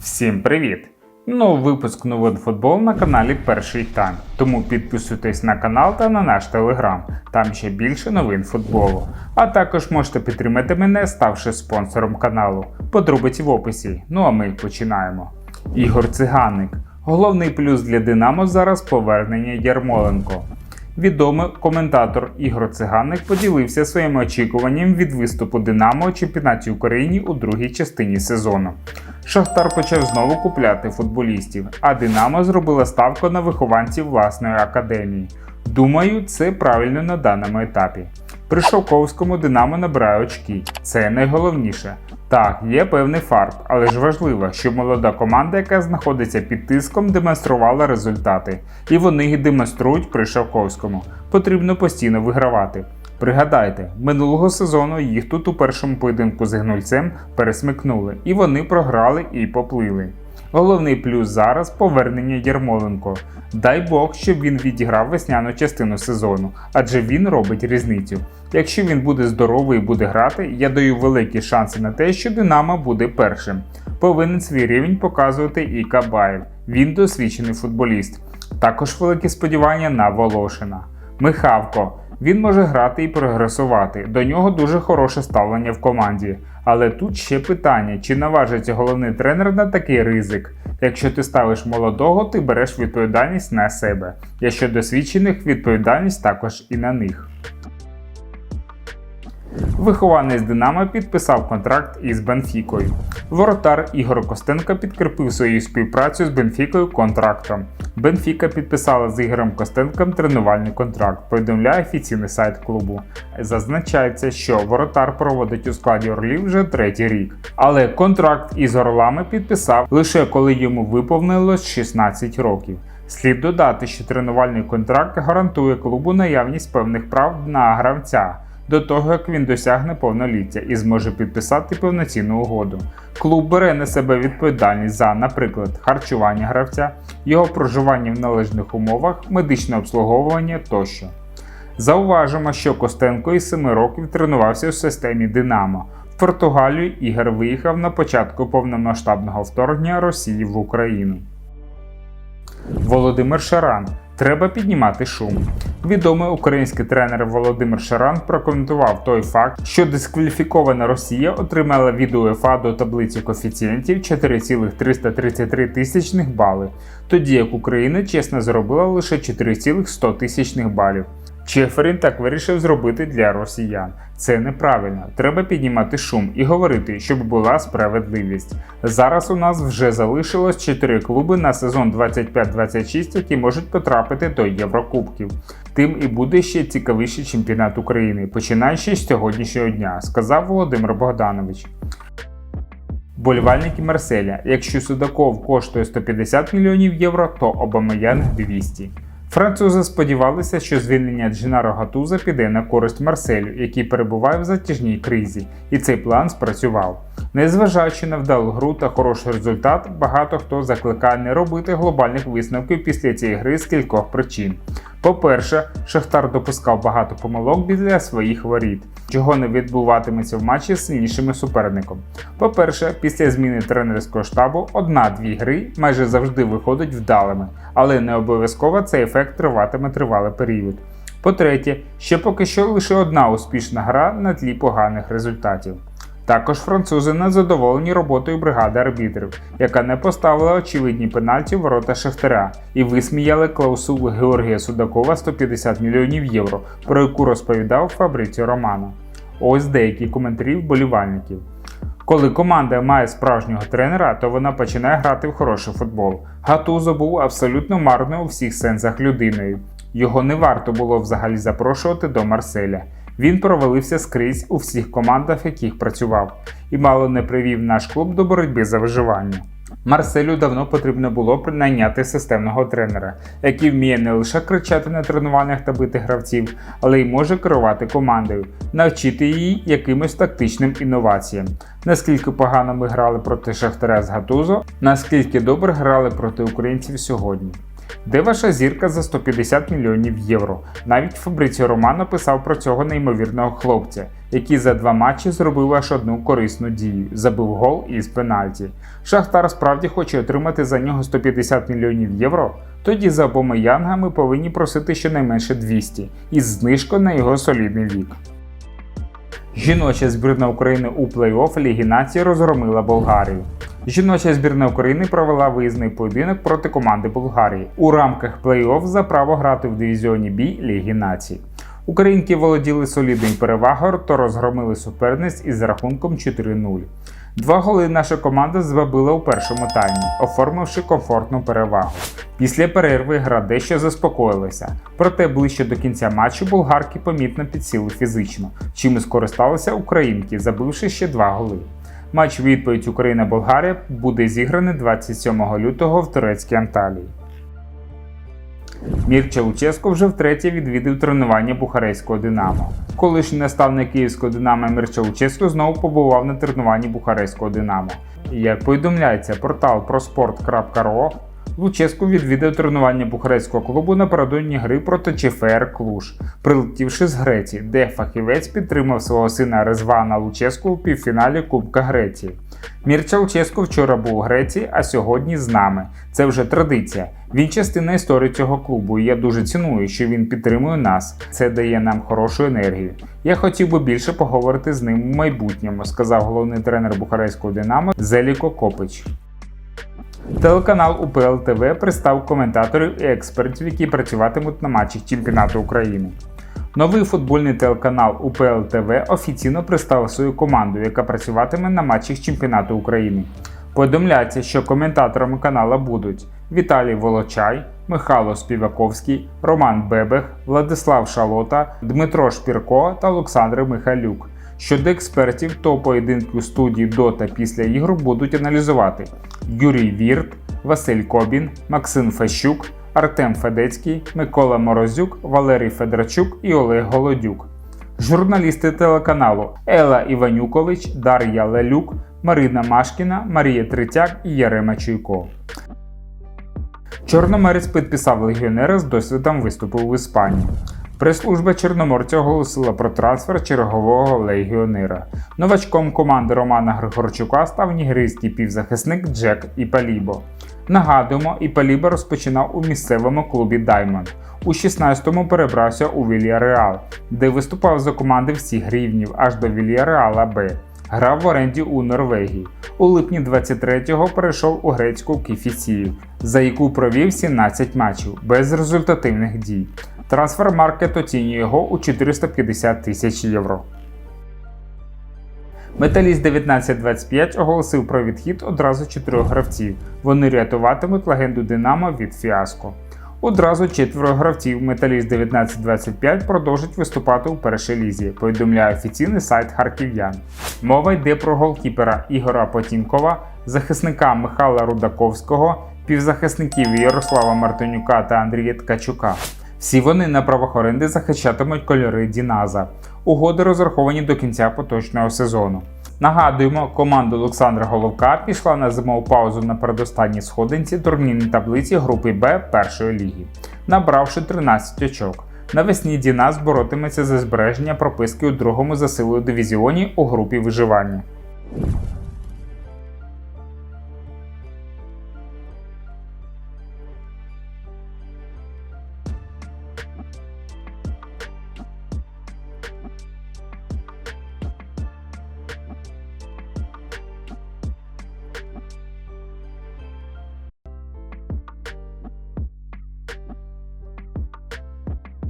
Всім привіт! Новий випуск новин футбол на каналі Перший Тайм. Тому підписуйтесь на канал та на наш телеграм. Там ще більше новин футболу. А також можете підтримати мене, ставши спонсором каналу. Подробиці в описі. Ну а ми починаємо. Ігор Циганник. Головний плюс для Динамо зараз повернення Ярмоленко. Відомий коментатор Ігор Циганник поділився своїм очікуванням від виступу Динамо у чемпіонаті України у другій частині сезону. Шахтар почав знову купляти футболістів, а Динамо зробила ставку на вихованців власної академії. Думаю, це правильно на даному етапі. При Шовковському Динамо набирає очки. Це найголовніше. Так, є певний фарт, але ж важливо, щоб молода команда, яка знаходиться під тиском, демонструвала результати. І вони їх демонструють при Шовковському. Потрібно постійно вигравати. Пригадайте, минулого сезону їх тут у першому поєдинку з гнульцем пересмикнули, і вони програли і поплили. Головний плюс зараз повернення Єрмоленко. Дай Бог, щоб він відіграв весняну частину сезону, адже він робить різницю. Якщо він буде здоровий і буде грати, я даю великі шанси на те, що Динамо буде першим. Повинен свій рівень показувати і Кабаєв. Він досвідчений футболіст. Також великі сподівання на Волошина. Михавко. Він може грати і прогресувати. До нього дуже хороше ставлення в команді. Але тут ще питання: чи наважиться головний тренер на такий ризик? Якщо ти ставиш молодого, ти береш відповідальність на себе. Якщо досвідчених, відповідальність також і на них. Вихованець Динамо підписав контракт із Бенфікою. Воротар Ігор Костенко підкріпив свою співпрацю з Бенфікою контрактом. Бенфіка підписала з Ігорем Костенком тренувальний контракт, повідомляє офіційний сайт клубу. Зазначається, що воротар проводить у складі Орлів вже третій рік. Але контракт із Орлами підписав лише коли йому виповнилось 16 років. Слід додати, що тренувальний контракт гарантує клубу наявність певних прав на гравця до того, як він досягне повноліття і зможе підписати повноцінну угоду. Клуб бере на себе відповідальність за, наприклад, харчування гравця, його проживання в належних умовах, медичне обслуговування тощо. Зауважимо, що Костенко із 7 років тренувався у системі Динамо. В Португалію Ігор виїхав на початку повномасштабного вторгнення Росії в Україну. Володимир Шаран. Треба піднімати шум. Відомий український тренер Володимир Шаран прокоментував той факт, що дискваліфікована Росія отримала від УЄФА до таблиці коефіцієнтів 4,333 тисячних бали, тоді як Україна чесно зробила лише 4,100 тисячних балів. Чеферін так вирішив зробити для росіян. Це неправильно. Треба піднімати шум і говорити, щоб була справедливість. Зараз у нас вже залишилось 4 клуби на сезон 25-26, які можуть потрапити до Єврокубків. Тим і буде ще цікавіший чемпіонат України, починаючи з сьогоднішнього дня, сказав Володимир Богданович. Болівальники Марселя. Якщо Судаков коштує 150 мільйонів євро, то Обамеянг 200. Французи сподівалися, що звільнення Джинаро Гатуза піде на користь Марселю, який перебуває в затяжній кризі, і цей план спрацював. Незважаючи на вдалу гру та хороший результат, багато хто закликає не робити глобальних висновків після цієї гри з кількох причин. По-перше, Шахтар допускав багато помилок біля своїх воріт, чого не відбуватиметься в матчі з сильнішим суперником. По-перше, після зміни тренерського штабу одна-дві гри майже завжди виходять вдалими, але не обов'язково цей ефект триватиме тривалий період. По-третє, ще поки що лише одна успішна гра на тлі поганих результатів. Також французи не задоволені роботою бригади арбітрів, яка не поставила очевидні пенальті в ворота Шахтаря і висміяли клаусулу Георгія Судакова 150 мільйонів євро, про яку розповідав Фабриціо Романо. Ось деякі коментарі вболівальників. Коли команда має справжнього тренера, то вона починає грати в хороший футбол. Гатузо був абсолютно марною у всіх сенсах людиною. Його не варто було взагалі запрошувати до Марселя. Він провалився скрізь у всіх командах, яких працював, і мало не привів наш клуб до боротьби за виживання. Марселю давно потрібно було найняти системного тренера, який вміє не лише кричати на тренуваннях та бити гравців, але й може керувати командою, навчити її якимось тактичним інноваціям. Наскільки погано ми грали проти Шахтаря з Гатузо, наскільки добре грали проти українців сьогодні. Де ваша зірка за 150 мільйонів євро? Навіть Фабриціо Романо писав про цього неймовірного хлопця. який за два матчі зробив аж одну корисну дію, забив гол із пенальті. Шахтар справді хоче отримати за нього 150 мільйонів євро. Тоді за Янга ми повинні просити щонайменше 200 із знижкою на його солідний вік. Жіноча збірна України у плей-офф Ліги нації розгромила Болгарію. Жіноча збірна України провела виїзний поєдинок проти команди Болгарії у рамках плей-офф за право грати в дивізіоні Бі Ліги націй. Українки володіли солідною перевагою та розгромили суперниць із рахунком 4-0. Два голи наша команда звабила у першому таймі, оформивши комфортну перевагу. Після перерви гра дещо заспокоїлася, проте ближче до кінця матчу болгарки помітно підсіли фізично, чим і скористалися українки, забивши ще два голи. Матч відповідь Україна-Болгарія буде зіграний 27 лютого в турецькій Анталії. Мірча Луческо вже втретє відвідав тренування Бухарейського Динамо. Колишній наставник київського Динамо Мірча Луческо знову побував на тренуванні Бухарейського Динамо. Як повідомляється портал prosport.ro, Луческо відвідав тренування бухарестського клубу напередодні гри проти ЧФР Клуж, прилетівши з Греції, де фахівець підтримав свого сина Резвана Луческу у півфіналі Кубка Греції. Мірча Луческо вчора був у Греції, а сьогодні з нами. Це вже традиція. Він частина історії цього клубу, і я дуже ціную, що він підтримує нас. Це дає нам хорошу енергію. Я хотів би більше поговорити з ним у майбутньому, сказав головний тренер Бухарестського Динамо Зеліко Копич. Телеканал УПЛ ТВ представив коментаторів і експертів, які працюватимуть на матчах чемпіонату України. Новий футбольний телеканал УПЛ ТВ офіційно представив свою команду, яка працюватиме на матчах чемпіонату України. Повідомляється, що коментаторами канала будуть Віталій Волочай, Михайло Співаковський, Роман Бебех, Владислав Шалота, Дмитро Шпірко та Олександр Михайлюк. Щодо експертів, то поєдинки студії до та після ігор будуть аналізувати Юрій Вірт, Василь Кобін, Максим Фещук, Артем Федецький, Микола Морозюк, Валерій Федрачук і Олег Голодюк. Журналісти телеканалу Ела Іванюкович, Дар'я Лелюк, Марина Машкіна, Марія Третяк і Ярема Чуйко. Чорноморець підписав легіонера з досвідом виступу в Іспанії. Прес-служба Чорноморця оголосила про трансфер чергового легіонера. Новачком команди Романа Григорчука став нігерійський півзахисник Джек Іпалібо. Нагадуємо, Іпалібо розпочинав у місцевому клубі Даймонд. У 16-му перебрався у Вільяреал, де виступав за команди всіх рівнів аж до Вільяреала Б. Грав в оренді у Норвегії. У липні 23-го перейшов у грецьку Кіфіцію, за яку провів 17 матчів без результативних дій. Трансфермаркет оцінює його у 450 тисяч євро. Металіст 1925 оголосив про відхід одразу чотирьох гравців. Вони рятуватимуть легенду Динамо від фіаско. Одразу четверо гравців Металіст 1925 продовжить виступати у першій лізі, повідомляє офіційний сайт харків'ян. Мова йде про голкіпера Ігора Потінкова, захисника Михайла Рудаковського, півзахисників Ярослава Мартинюка та Андрія Ткачука. Всі вони на правах оренди захищатимуть кольори Діназа. Угоди розраховані до кінця поточного сезону. Нагадуємо, команда Олександра Головка пішла на зимову паузу на передостанній сходинці турнірній таблиці групи Б першої ліги, набравши 13 очок. Навесні Дінас боротиметься за збереження прописки у другому за силою дивізіоні у групі виживання.